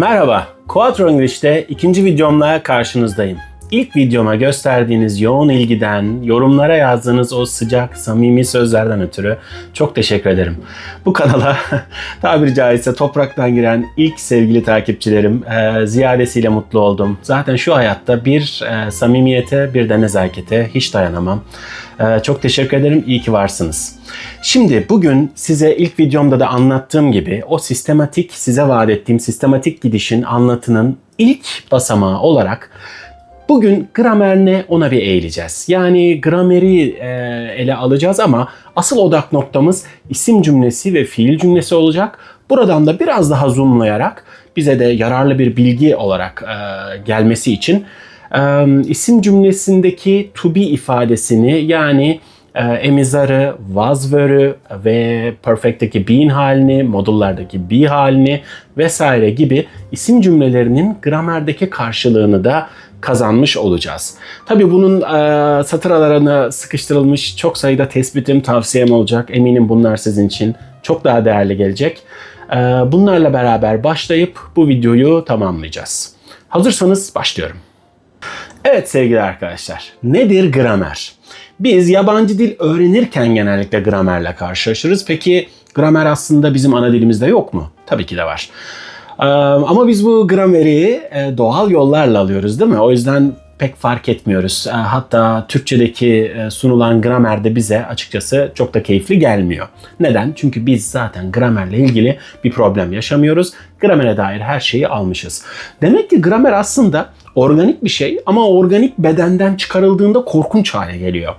Merhaba, Quattro English'te ikinci videomla karşınızdayım. İlk videoma gösterdiğiniz yoğun ilgiden, yorumlara yazdığınız o sıcak, samimi sözlerden ötürü çok teşekkür ederim. Bu kanala tabiri caizse topraktan giren ilk sevgili takipçilerim e, ziyadesiyle mutlu oldum. Zaten şu hayatta bir e, samimiyete bir de nezakete hiç dayanamam. E, çok teşekkür ederim, iyi ki varsınız. Şimdi bugün size ilk videomda da anlattığım gibi o sistematik, size vaat ettiğim sistematik gidişin anlatının ilk basamağı olarak Bugün gramer ne ona bir eğileceğiz. Yani grameri e, ele alacağız ama asıl odak noktamız isim cümlesi ve fiil cümlesi olacak. Buradan da biraz daha zoomlayarak bize de yararlı bir bilgi olarak e, gelmesi için e, isim cümlesindeki to be ifadesini yani e, emizarı, was vere'ü ve perfect'teki being halini, modullardaki be halini vesaire gibi isim cümlelerinin gramerdeki karşılığını da kazanmış olacağız. Tabii bunun e, satır aralarına sıkıştırılmış çok sayıda tespitim, tavsiyem olacak. Eminim bunlar sizin için çok daha değerli gelecek. E, bunlarla beraber başlayıp bu videoyu tamamlayacağız. Hazırsanız başlıyorum. Evet sevgili arkadaşlar, nedir gramer? Biz yabancı dil öğrenirken genellikle gramerle karşılaşırız. Peki gramer aslında bizim ana dilimizde yok mu? Tabii ki de var. Ama biz bu grameri doğal yollarla alıyoruz değil mi? O yüzden pek fark etmiyoruz. Hatta Türkçedeki sunulan gramer de bize açıkçası çok da keyifli gelmiyor. Neden? Çünkü biz zaten gramerle ilgili bir problem yaşamıyoruz. Gramere dair her şeyi almışız. Demek ki gramer aslında organik bir şey ama organik bedenden çıkarıldığında korkunç hale geliyor.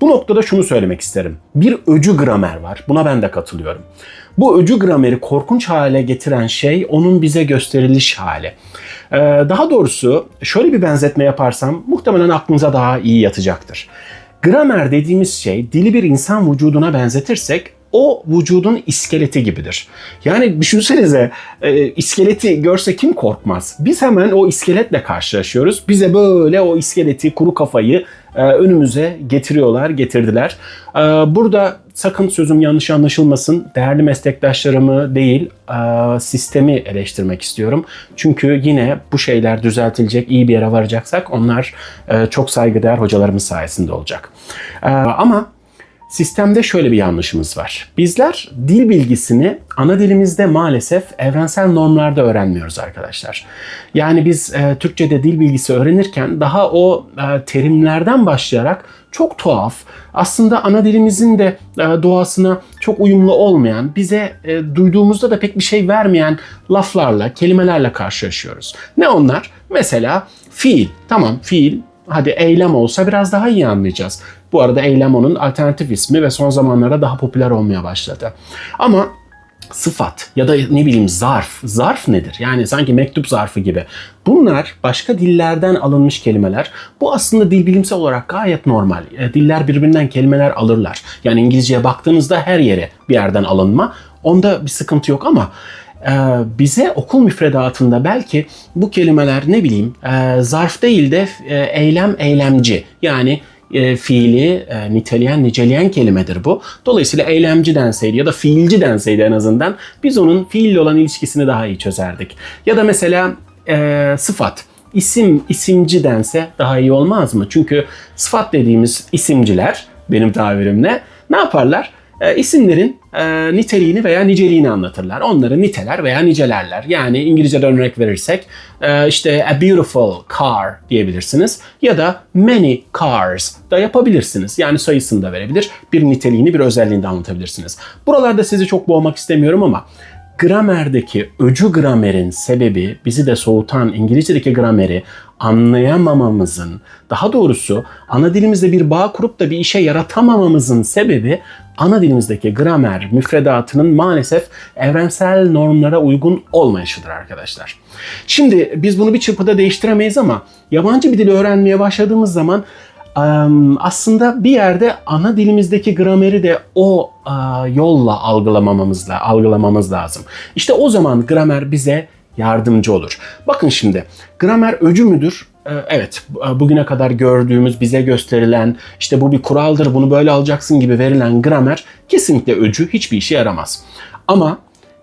Bu noktada şunu söylemek isterim. Bir öcü gramer var. Buna ben de katılıyorum. Bu öcü grameri korkunç hale getiren şey onun bize gösteriliş hali. Ee, daha doğrusu şöyle bir benzetme yaparsam muhtemelen aklınıza daha iyi yatacaktır. Gramer dediğimiz şey dili bir insan vücuduna benzetirsek o vücudun iskeleti gibidir. Yani düşünsenize e, iskeleti görse kim korkmaz? Biz hemen o iskeletle karşılaşıyoruz. Bize böyle o iskeleti, kuru kafayı e, önümüze getiriyorlar, getirdiler. E, burada sakın sözüm yanlış anlaşılmasın. Değerli meslektaşlarımı değil, e, sistemi eleştirmek istiyorum. Çünkü yine bu şeyler düzeltilecek, iyi bir yere varacaksak onlar e, çok saygıdeğer hocalarımız sayesinde olacak. E, ama Sistemde şöyle bir yanlışımız var. Bizler dil bilgisini ana dilimizde maalesef evrensel normlarda öğrenmiyoruz arkadaşlar. Yani biz e, Türkçe'de dil bilgisi öğrenirken daha o e, terimlerden başlayarak çok tuhaf, aslında ana dilimizin de e, doğasına çok uyumlu olmayan, bize e, duyduğumuzda da pek bir şey vermeyen laflarla, kelimelerle karşılaşıyoruz. Ne onlar? Mesela fiil. Tamam fiil hadi eylem olsa biraz daha iyi anlayacağız. Bu arada eylem onun alternatif ismi ve son zamanlarda daha popüler olmaya başladı. Ama sıfat ya da ne bileyim zarf. Zarf nedir? Yani sanki mektup zarfı gibi. Bunlar başka dillerden alınmış kelimeler. Bu aslında dil bilimsel olarak gayet normal. E, diller birbirinden kelimeler alırlar. Yani İngilizceye baktığınızda her yere bir yerden alınma. Onda bir sıkıntı yok ama bize okul müfredatında belki bu kelimeler ne bileyim e, zarf değil de eylem eylemci yani e, fiili e, niteleyen, niceleyen kelimedir bu. Dolayısıyla eylemci denseydi ya da fiilci denseydi en azından biz onun fiille olan ilişkisini daha iyi çözerdik. Ya da mesela e, sıfat isim isimci dense daha iyi olmaz mı? Çünkü sıfat dediğimiz isimciler benim tabirimle ne yaparlar? e, isimlerin e, niteliğini veya niceliğini anlatırlar. Onları niteler veya nicelerler. Yani İngilizce'de örnek verirsek e, işte a beautiful car diyebilirsiniz ya da many cars da yapabilirsiniz. Yani sayısını da verebilir. Bir niteliğini bir özelliğini de anlatabilirsiniz. Buralarda sizi çok boğmak istemiyorum ama gramerdeki öcü gramerin sebebi bizi de soğutan İngilizce'deki grameri anlayamamamızın, daha doğrusu ana dilimizde bir bağ kurup da bir işe yaratamamamızın sebebi ana dilimizdeki gramer müfredatının maalesef evrensel normlara uygun olmayışıdır arkadaşlar. Şimdi biz bunu bir çırpıda değiştiremeyiz ama yabancı bir dili öğrenmeye başladığımız zaman aslında bir yerde ana dilimizdeki grameri de o yolla algılamamamız, algılamamız lazım. İşte o zaman gramer bize yardımcı olur. Bakın şimdi gramer öcü müdür? Ee, evet bugüne kadar gördüğümüz bize gösterilen işte bu bir kuraldır bunu böyle alacaksın gibi verilen gramer kesinlikle öcü hiçbir işe yaramaz. Ama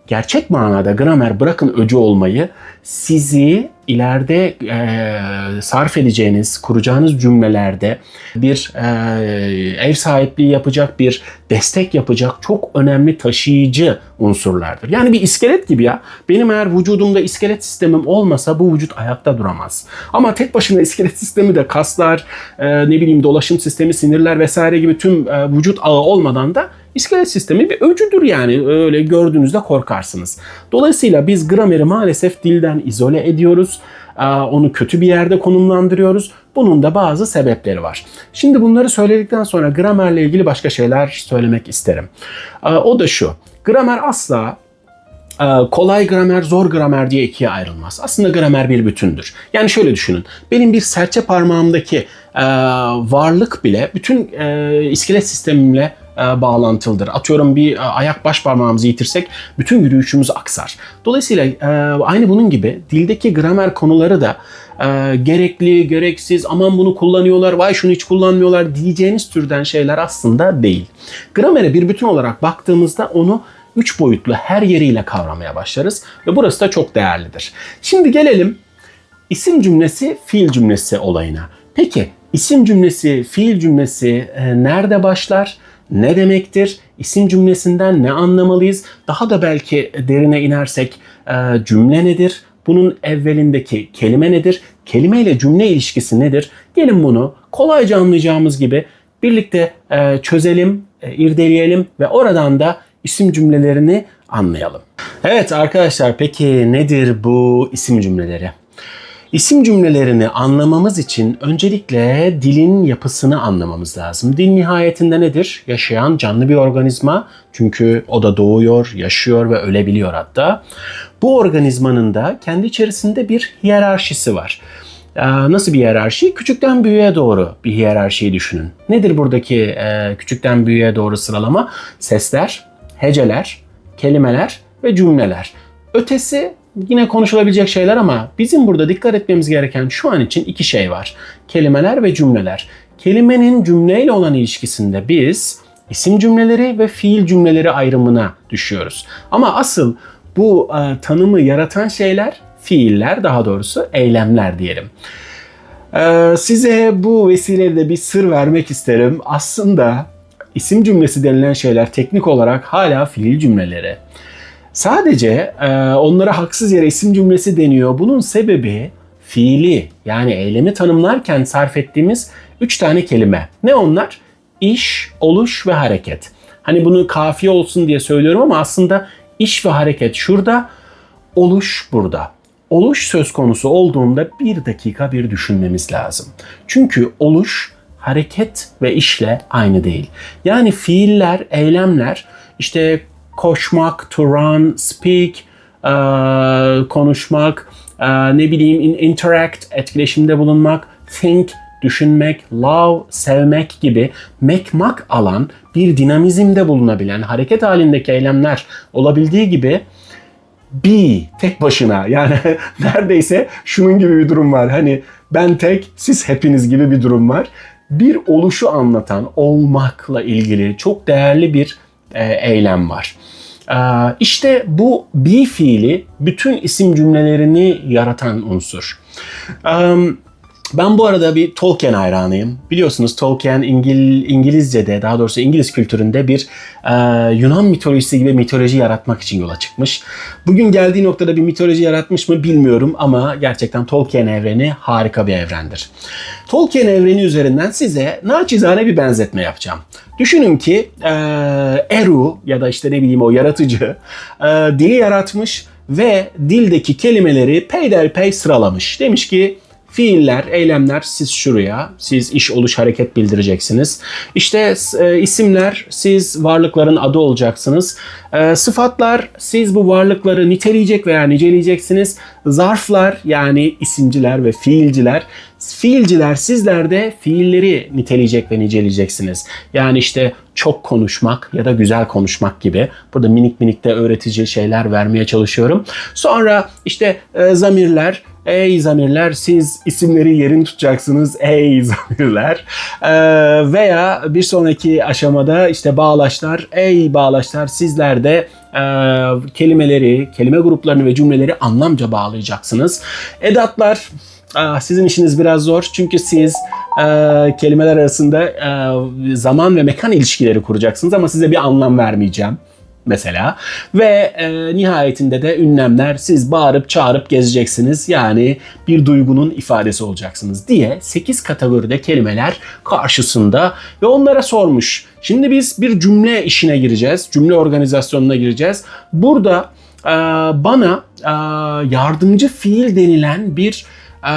gerçek manada gramer bırakın öcü olmayı sizi ileride e, sarf edeceğiniz, kuracağınız cümlelerde bir e, ev sahipliği yapacak, bir destek yapacak çok önemli taşıyıcı unsurlardır. Yani bir iskelet gibi ya. Benim eğer vücudumda iskelet sistemim olmasa bu vücut ayakta duramaz. Ama tek başına iskelet sistemi de kaslar, e, ne bileyim dolaşım sistemi, sinirler vesaire gibi tüm e, vücut ağı olmadan da İskelet sistemi bir öcüdür yani öyle gördüğünüzde korkarsınız. Dolayısıyla biz grameri maalesef dilden izole ediyoruz. Onu kötü bir yerde konumlandırıyoruz. Bunun da bazı sebepleri var. Şimdi bunları söyledikten sonra gramerle ilgili başka şeyler söylemek isterim. O da şu. Gramer asla kolay gramer, zor gramer diye ikiye ayrılmaz. Aslında gramer bir bütündür. Yani şöyle düşünün. Benim bir serçe parmağımdaki varlık bile bütün iskelet sistemimle bağlantılıdır. Atıyorum bir e, ayak baş parmağımızı yitirsek bütün yürüyüşümüz aksar. Dolayısıyla e, aynı bunun gibi dildeki gramer konuları da gerekli, gereksiz, aman bunu kullanıyorlar, vay şunu hiç kullanmıyorlar diyeceğiniz türden şeyler aslında değil. Gramere bir bütün olarak baktığımızda onu üç boyutlu her yeriyle kavramaya başlarız ve burası da çok değerlidir. Şimdi gelelim isim cümlesi, fiil cümlesi olayına. Peki isim cümlesi, fiil cümlesi nerede başlar? Ne demektir? İsim cümlesinden ne anlamalıyız? Daha da belki derine inersek e, cümle nedir? Bunun evvelindeki kelime nedir? Kelime ile cümle ilişkisi nedir? Gelin bunu kolayca anlayacağımız gibi birlikte e, çözelim, e, irdeleyelim ve oradan da isim cümlelerini anlayalım. Evet arkadaşlar peki nedir bu isim cümleleri? İsim cümlelerini anlamamız için öncelikle dilin yapısını anlamamız lazım. Dil nihayetinde nedir? Yaşayan canlı bir organizma. Çünkü o da doğuyor, yaşıyor ve ölebiliyor hatta. Bu organizmanın da kendi içerisinde bir hiyerarşisi var. Ee, nasıl bir hiyerarşi? Küçükten büyüğe doğru bir hiyerarşiyi düşünün. Nedir buradaki e, küçükten büyüğe doğru sıralama? Sesler, heceler, kelimeler ve cümleler. Ötesi yine konuşulabilecek şeyler ama bizim burada dikkat etmemiz gereken şu an için iki şey var. Kelimeler ve cümleler. Kelimenin cümleyle olan ilişkisinde biz isim cümleleri ve fiil cümleleri ayrımına düşüyoruz. Ama asıl bu e, tanımı yaratan şeyler fiiller daha doğrusu eylemler diyelim. E, size bu vesileyle bir sır vermek isterim. Aslında isim cümlesi denilen şeyler teknik olarak hala fiil cümleleri. Sadece e, onlara haksız yere isim cümlesi deniyor. Bunun sebebi fiili yani eylemi tanımlarken sarf ettiğimiz üç tane kelime. Ne onlar? İş, oluş ve hareket. Hani bunu kafiye olsun diye söylüyorum ama aslında iş ve hareket şurada, oluş burada. Oluş söz konusu olduğunda bir dakika bir düşünmemiz lazım. Çünkü oluş hareket ve işle aynı değil. Yani fiiller, eylemler işte koşmak, to run, speak, e, konuşmak, e, ne bileyim interact, etkileşimde bulunmak, think, düşünmek, love, sevmek gibi mekmak alan bir dinamizmde bulunabilen hareket halindeki eylemler olabildiği gibi be tek başına yani neredeyse şunun gibi bir durum var. Hani ben tek, siz hepiniz gibi bir durum var. Bir oluşu anlatan, olmakla ilgili çok değerli bir e, eylem var. E, işte bu be fiili bütün isim cümlelerini yaratan unsur. Ben bu arada bir Tolkien hayranıyım. Biliyorsunuz Tolkien İngil, İngilizce'de daha doğrusu İngiliz kültüründe bir e, Yunan mitolojisi gibi mitoloji yaratmak için yola çıkmış. Bugün geldiği noktada bir mitoloji yaratmış mı bilmiyorum ama gerçekten Tolkien evreni harika bir evrendir. Tolkien evreni üzerinden size naçizane bir benzetme yapacağım. Düşünün ki e, Eru ya da işte ne bileyim o yaratıcı e, dili yaratmış ve dildeki kelimeleri peyderpey sıralamış. Demiş ki Fiiller, eylemler siz şuraya, siz iş oluş hareket bildireceksiniz. İşte e, isimler siz varlıkların adı olacaksınız. E, sıfatlar siz bu varlıkları niteleyecek veya niceleyeceksiniz. Zarflar yani isimciler ve fiilciler Fiilciler sizler de fiilleri niteleyecek ve niceleyeceksiniz. Yani işte çok konuşmak ya da güzel konuşmak gibi. Burada minik minik de öğretici şeyler vermeye çalışıyorum. Sonra işte e, zamirler Ey zamirler siz isimleri yerin tutacaksınız ey zamirler. Ee, veya bir sonraki aşamada işte bağlaçlar ey bağlaçlar sizler de e, kelimeleri, kelime gruplarını ve cümleleri anlamca bağlayacaksınız. Edatlar Aa, sizin işiniz biraz zor çünkü siz e, kelimeler arasında e, zaman ve mekan ilişkileri kuracaksınız ama size bir anlam vermeyeceğim mesela. Ve e, nihayetinde de ünlemler siz bağırıp çağırıp gezeceksiniz. Yani bir duygunun ifadesi olacaksınız diye 8 kategoride kelimeler karşısında ve onlara sormuş. Şimdi biz bir cümle işine gireceğiz. Cümle organizasyonuna gireceğiz. Burada e, bana e, yardımcı fiil denilen bir e,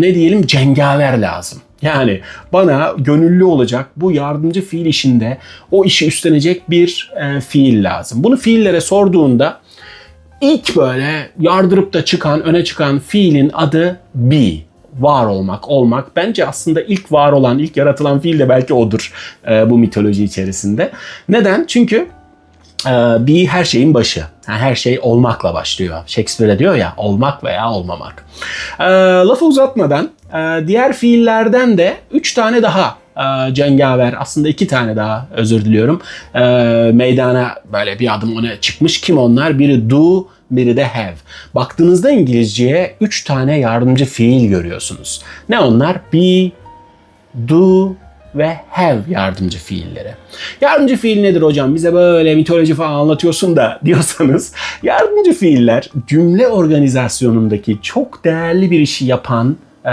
ne diyelim cengaver lazım. Yani bana gönüllü olacak bu yardımcı fiil işinde o işi üstlenecek bir e, fiil lazım. Bunu fiillere sorduğunda ilk böyle yardırıp da çıkan, öne çıkan fiilin adı be. Var olmak, olmak. Bence aslında ilk var olan, ilk yaratılan fiil de belki odur e, bu mitoloji içerisinde. Neden? Çünkü e, be her şeyin başı. Yani her şey olmakla başlıyor. Shakespeare diyor ya olmak veya olmamak. E, lafı uzatmadan e, diğer fiillerden de 3 tane daha e, cengaver aslında iki tane daha özür diliyorum e, meydana böyle bir adım öne çıkmış. Kim onlar? Biri do, biri de have. Baktığınızda İngilizceye 3 tane yardımcı fiil görüyorsunuz. Ne onlar? Be, do ve have yardımcı fiilleri. Yardımcı fiil nedir hocam? Bize böyle mitoloji falan anlatıyorsun da diyorsanız yardımcı fiiller cümle organizasyonundaki çok değerli bir işi yapan e,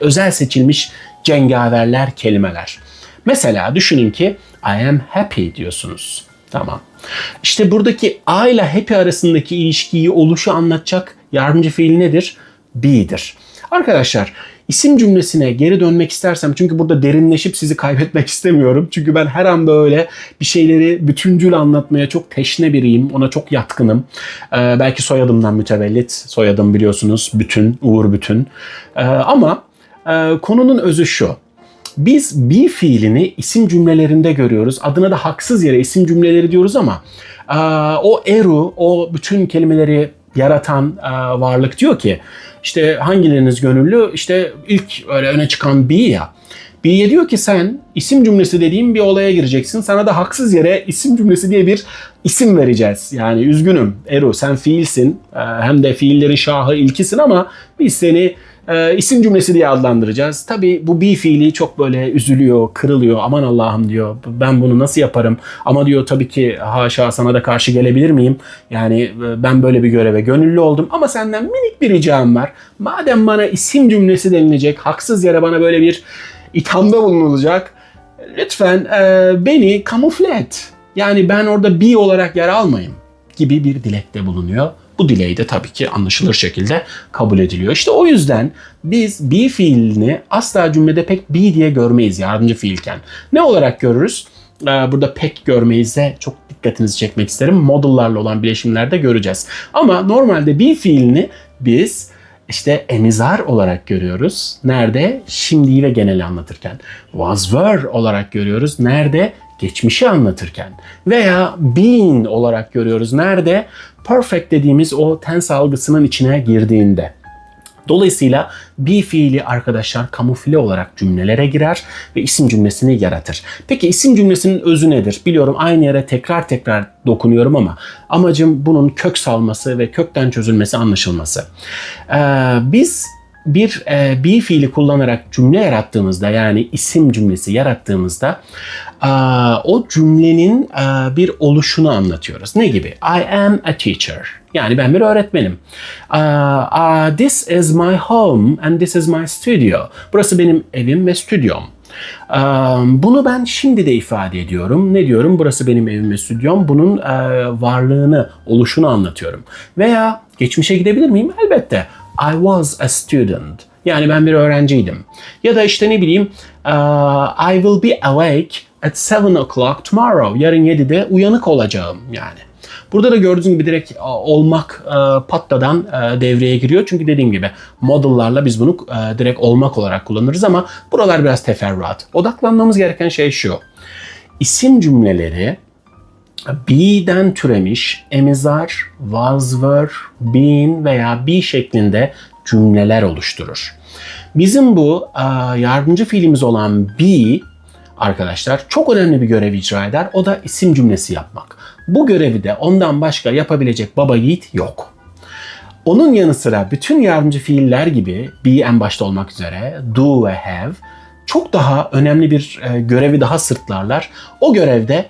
özel seçilmiş cengaverler kelimeler. Mesela düşünün ki I am happy diyorsunuz. Tamam. İşte buradaki I ile happy arasındaki ilişkiyi, oluşu anlatacak yardımcı fiil nedir? Be'dir. Arkadaşlar isim cümlesine geri dönmek istersem çünkü burada derinleşip sizi kaybetmek istemiyorum. Çünkü ben her an böyle bir şeyleri bütüncül anlatmaya çok teşne biriyim. Ona çok yatkınım. Ee, belki soyadımdan mütevellit. Soyadım biliyorsunuz bütün, Uğur Bütün. Ee, ama e, konunun özü şu. Biz be fiilini isim cümlelerinde görüyoruz. Adına da haksız yere isim cümleleri diyoruz ama e, o eru, o bütün kelimeleri yaratan e, varlık diyor ki işte hangileriniz gönüllü? İşte ilk öyle öne çıkan be ya. Be'ye diyor ki sen isim cümlesi dediğim bir olaya gireceksin. Sana da haksız yere isim cümlesi diye bir isim vereceğiz. Yani üzgünüm Eru sen fiilsin e, hem de fiillerin şahı ilkisin ama biz seni e, isim cümlesi diye adlandıracağız. Tabi bu be fiili çok böyle üzülüyor, kırılıyor. Aman Allah'ım diyor ben bunu nasıl yaparım? Ama diyor tabii ki haşa sana da karşı gelebilir miyim? Yani e, ben böyle bir göreve gönüllü oldum ama senden minik bir ricam var. Madem bana isim cümlesi denilecek, haksız yere bana böyle bir ithamda bulunulacak. Lütfen e, beni kamufle et. Yani ben orada be olarak yer almayayım gibi bir dilekte bulunuyor. Bu dileği de tabii ki anlaşılır şekilde kabul ediliyor. İşte o yüzden biz be fiilini asla cümlede pek be diye görmeyiz yardımcı fiilken. Ne olarak görürüz? Ee, burada pek görmeyiz de çok dikkatinizi çekmek isterim. Modullarla olan bileşimlerde göreceğiz. Ama normalde be fiilini biz işte emizar olarak görüyoruz. Nerede? Şimdiyi ve geneli anlatırken. Was were olarak görüyoruz. Nerede? Geçmişi anlatırken. Veya been olarak görüyoruz. Nerede? Perfect dediğimiz o tense algısının içine girdiğinde. Dolayısıyla be fiili arkadaşlar kamufle olarak cümlelere girer ve isim cümlesini yaratır. Peki isim cümlesinin özü nedir? Biliyorum aynı yere tekrar tekrar dokunuyorum ama amacım bunun kök salması ve kökten çözülmesi anlaşılması. Ee, biz bir e, be fiili kullanarak cümle yarattığımızda yani isim cümlesi yarattığımızda e, o cümlenin e, bir oluşunu anlatıyoruz. Ne gibi? I am a teacher. Yani ben bir öğretmenim. Uh, uh, this is my home and this is my studio. Burası benim evim ve stüdyom. Uh, bunu ben şimdi de ifade ediyorum. Ne diyorum? Burası benim evim ve stüdyom. Bunun varlığını, oluşunu anlatıyorum. Veya geçmişe gidebilir miyim? Elbette. I was a student. Yani ben bir öğrenciydim. Ya da işte ne bileyim uh, I will be awake at 7 o'clock tomorrow. Yarın 7'de uyanık olacağım yani. Burada da gördüğünüz gibi direkt olmak pattadan devreye giriyor. Çünkü dediğim gibi model'larla biz bunu direkt olmak olarak kullanırız ama buralar biraz teferruat. Odaklanmamız gereken şey şu. İsim cümleleri be'den türemiş emizar, was, were, been veya be şeklinde cümleler oluşturur. Bizim bu yardımcı fiilimiz olan be arkadaşlar çok önemli bir görev icra eder. O da isim cümlesi yapmak. Bu görevi de ondan başka yapabilecek baba yiğit yok. Onun yanı sıra bütün yardımcı fiiller gibi be en başta olmak üzere do ve have çok daha önemli bir e, görevi daha sırtlarlar. O görevde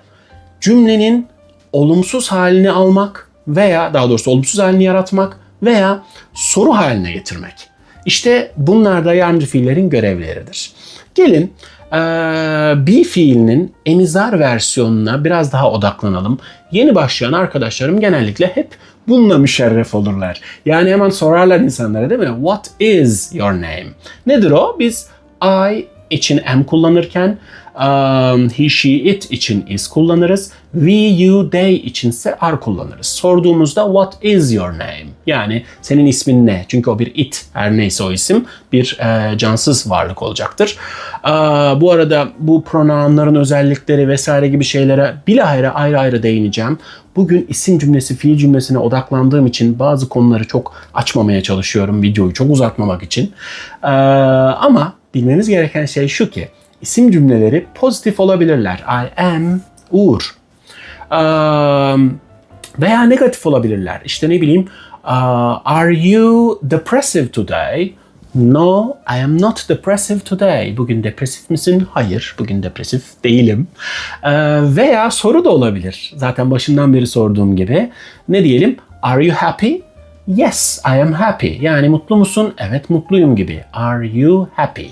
cümlenin olumsuz halini almak veya daha doğrusu olumsuz halini yaratmak veya soru haline getirmek. İşte bunlar da yardımcı fiillerin görevleridir. Gelin ee, be fiilinin emizar versiyonuna biraz daha odaklanalım. Yeni başlayan arkadaşlarım genellikle hep bununla müşerref olurlar. Yani hemen sorarlar insanlara değil mi? What is your name? Nedir o? Biz I için am kullanırken um, he, she, it için is kullanırız. We, you, they içinse are kullanırız. Sorduğumuzda what is your name? Yani senin ismin ne? Çünkü o bir it her neyse o isim bir e, cansız varlık olacaktır. E, bu arada bu pronounların özellikleri vesaire gibi şeylere bilahare ayrı ayrı değineceğim. Bugün isim cümlesi, fiil cümlesine odaklandığım için bazı konuları çok açmamaya çalışıyorum videoyu çok uzatmamak için. E, ama bilmeniz gereken şey şu ki isim cümleleri pozitif olabilirler. I am Uğur. Um, veya negatif olabilirler. İşte ne bileyim uh, Are you depressive today? No, I am not depressive today. Bugün depresif misin? Hayır, bugün depresif değilim. Ee, veya soru da olabilir. Zaten başından beri sorduğum gibi. Ne diyelim? Are you happy? Yes, I am happy. Yani mutlu musun? Evet, mutluyum gibi. Are you happy?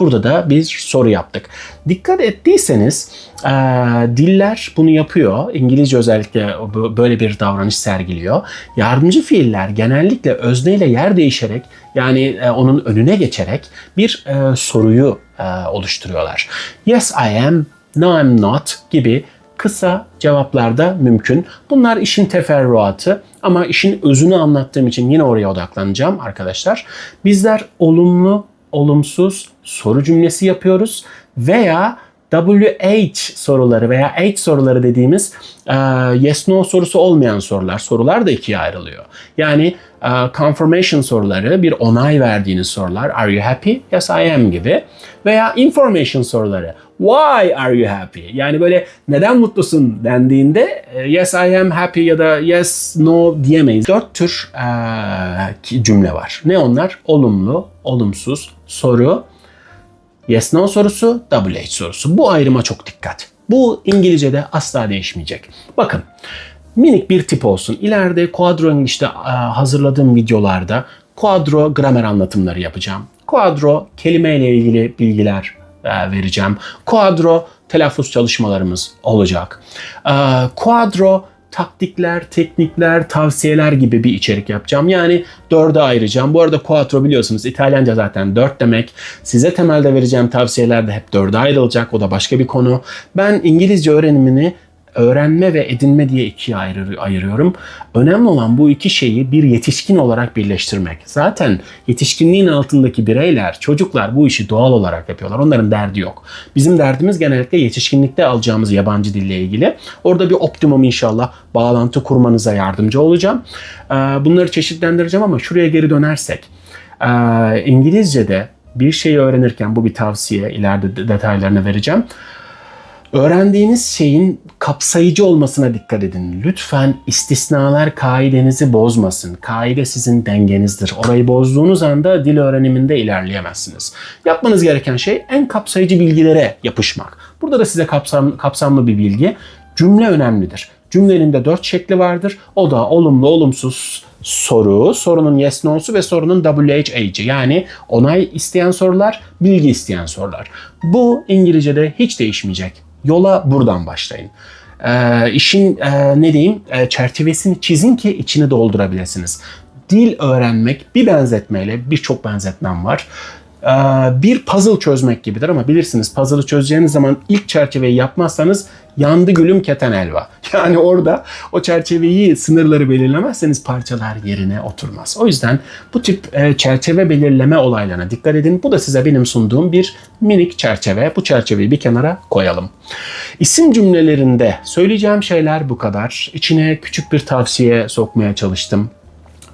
Burada da bir soru yaptık. Dikkat ettiyseniz e, diller bunu yapıyor. İngilizce özellikle böyle bir davranış sergiliyor. Yardımcı fiiller genellikle özneyle yer değişerek yani e, onun önüne geçerek bir e, soruyu e, oluşturuyorlar. Yes I am, no I'm not gibi kısa cevaplar da mümkün. Bunlar işin teferruatı ama işin özünü anlattığım için yine oraya odaklanacağım arkadaşlar. Bizler olumlu olumsuz soru cümlesi yapıyoruz veya WH soruları veya H soruları dediğimiz e, yes no sorusu olmayan sorular. Sorular da ikiye ayrılıyor. Yani e, confirmation soruları bir onay verdiğiniz sorular. Are you happy? Yes I am gibi. Veya information soruları. Why are you happy? Yani böyle neden mutlusun dendiğinde e, yes I am happy ya da yes no diyemeyiz. Dört tür e, cümle var. Ne onlar? Olumlu, olumsuz, soru, yes no sorusu, WH sorusu. Bu ayrıma çok dikkat. Bu İngilizce'de asla değişmeyecek. Bakın minik bir tip olsun. İleride Quadro English'te hazırladığım videolarda Quadro gramer anlatımları yapacağım. Quadro kelime ile ilgili bilgiler e, vereceğim. Quadro telaffuz çalışmalarımız olacak. E, Quadro taktikler, teknikler, tavsiyeler gibi bir içerik yapacağım. Yani dörde ayıracağım. Bu arada quattro biliyorsunuz İtalyanca zaten dört demek. Size temelde vereceğim tavsiyeler de hep dörde ayrılacak. O da başka bir konu. Ben İngilizce öğrenimini öğrenme ve edinme diye ikiye ayırıyorum. Önemli olan bu iki şeyi bir yetişkin olarak birleştirmek. Zaten yetişkinliğin altındaki bireyler, çocuklar bu işi doğal olarak yapıyorlar. Onların derdi yok. Bizim derdimiz genellikle yetişkinlikte alacağımız yabancı dille ilgili. Orada bir optimum inşallah bağlantı kurmanıza yardımcı olacağım. Ee, bunları çeşitlendireceğim ama şuraya geri dönersek. Ee, İngilizce'de bir şeyi öğrenirken bu bir tavsiye ileride detaylarını vereceğim. Öğrendiğiniz şeyin kapsayıcı olmasına dikkat edin. Lütfen istisnalar kaidenizi bozmasın. Kaide sizin dengenizdir. Orayı bozduğunuz anda dil öğreniminde ilerleyemezsiniz. Yapmanız gereken şey en kapsayıcı bilgilere yapışmak. Burada da size kapsam, kapsamlı bir bilgi. Cümle önemlidir. Cümlenin de dört şekli vardır. O da olumlu, olumsuz soru, sorunun yes no'su ve sorunun WHH'i yani onay isteyen sorular, bilgi isteyen sorular. Bu İngilizce'de hiç değişmeyecek. Yola buradan başlayın. E, işin e, ne diyeyim e, çerçevesini çizin ki içini doldurabilirsiniz. Dil öğrenmek bir benzetmeyle birçok benzetmem var bir puzzle çözmek gibidir ama bilirsiniz puzzle'ı çözeceğiniz zaman ilk çerçeveyi yapmazsanız yandı gülüm keten elva. Yani orada o çerçeveyi, sınırları belirlemezseniz parçalar yerine oturmaz. O yüzden bu tip e, çerçeve belirleme olaylarına dikkat edin. Bu da size benim sunduğum bir minik çerçeve. Bu çerçeveyi bir kenara koyalım. İsim cümlelerinde söyleyeceğim şeyler bu kadar. İçine küçük bir tavsiye sokmaya çalıştım.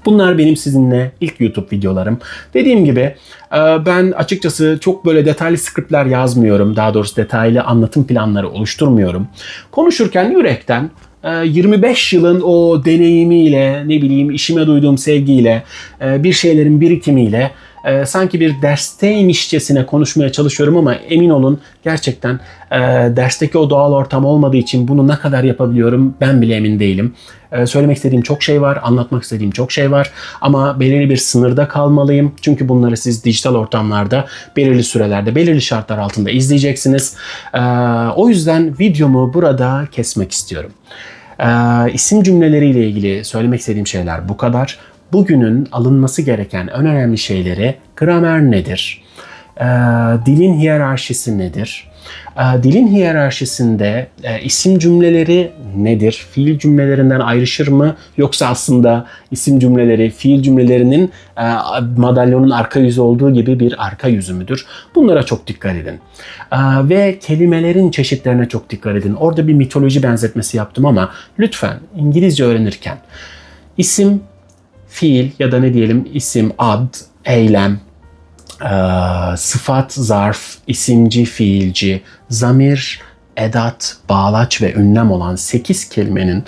Bunlar benim sizinle ilk YouTube videolarım. Dediğim gibi e, ben açıkçası çok böyle detaylı skriptler yazmıyorum. Daha doğrusu detaylı anlatım planları oluşturmuyorum. Konuşurken yürekten e, 25 yılın o deneyimiyle, ne bileyim işime duyduğum sevgiyle, e, bir şeylerin birikimiyle e, sanki bir dersteymişçesine konuşmaya çalışıyorum ama emin olun gerçekten e, dersteki o doğal ortam olmadığı için bunu ne kadar yapabiliyorum ben bile emin değilim. E, söylemek istediğim çok şey var, anlatmak istediğim çok şey var ama belirli bir sınırda kalmalıyım. Çünkü bunları siz dijital ortamlarda belirli sürelerde, belirli şartlar altında izleyeceksiniz. E, o yüzden videomu burada kesmek istiyorum. E, isim cümleleriyle ilgili söylemek istediğim şeyler bu kadar bugünün alınması gereken en önemli şeyleri gramer nedir? E, dilin hiyerarşisi nedir? E, dilin hiyerarşisinde e, isim cümleleri nedir? Fiil cümlelerinden ayrışır mı? Yoksa aslında isim cümleleri fiil cümlelerinin e, madalyonun arka yüzü olduğu gibi bir arka yüzü müdür? Bunlara çok dikkat edin. E, ve kelimelerin çeşitlerine çok dikkat edin. Orada bir mitoloji benzetmesi yaptım ama lütfen İngilizce öğrenirken isim fiil ya da ne diyelim isim, ad, eylem, e, sıfat, zarf, isimci, fiilci, zamir, edat, bağlaç ve ünlem olan 8 kelimenin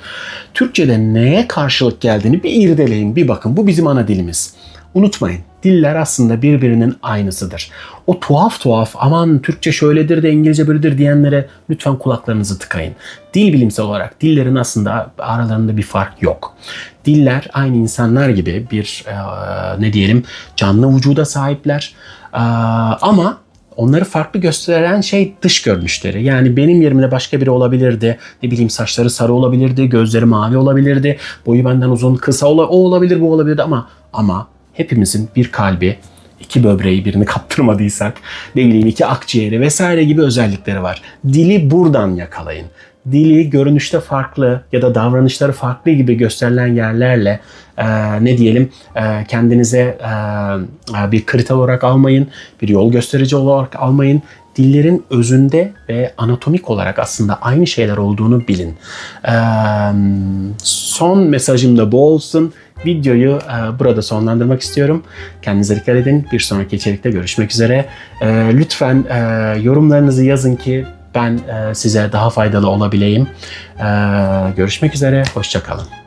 Türkçe'de neye karşılık geldiğini bir irdeleyin, bir bakın. Bu bizim ana dilimiz. Unutmayın, diller aslında birbirinin aynısıdır. O tuhaf tuhaf aman Türkçe şöyledir de İngilizce böyledir diyenlere lütfen kulaklarınızı tıkayın. Dil bilimsel olarak dillerin aslında aralarında bir fark yok. Diller aynı insanlar gibi bir e, ne diyelim canlı vücuda sahipler. E, ama Onları farklı gösteren şey dış görünüşleri. Yani benim yerimde başka biri olabilirdi. Ne bileyim saçları sarı olabilirdi, gözleri mavi olabilirdi, boyu benden uzun, kısa ola, o olabilir, bu olabilirdi ama ama hepimizin bir kalbi, iki böbreği birini kaptırmadıysak, ne bileyim iki akciğeri vesaire gibi özellikleri var. Dili buradan yakalayın. Dili görünüşte farklı ya da davranışları farklı gibi gösterilen yerlerle e, ne diyelim e, kendinize e, bir kriter olarak almayın, bir yol gösterici olarak almayın. Dillerin özünde ve anatomik olarak aslında aynı şeyler olduğunu bilin. E, son mesajım da bu olsun. Videoyu e, burada sonlandırmak istiyorum. Kendinize dikkat edin. Bir sonraki içerikte görüşmek üzere. E, lütfen e, yorumlarınızı yazın ki ben size daha faydalı olabileyim. Görüşmek üzere. Hoşçakalın.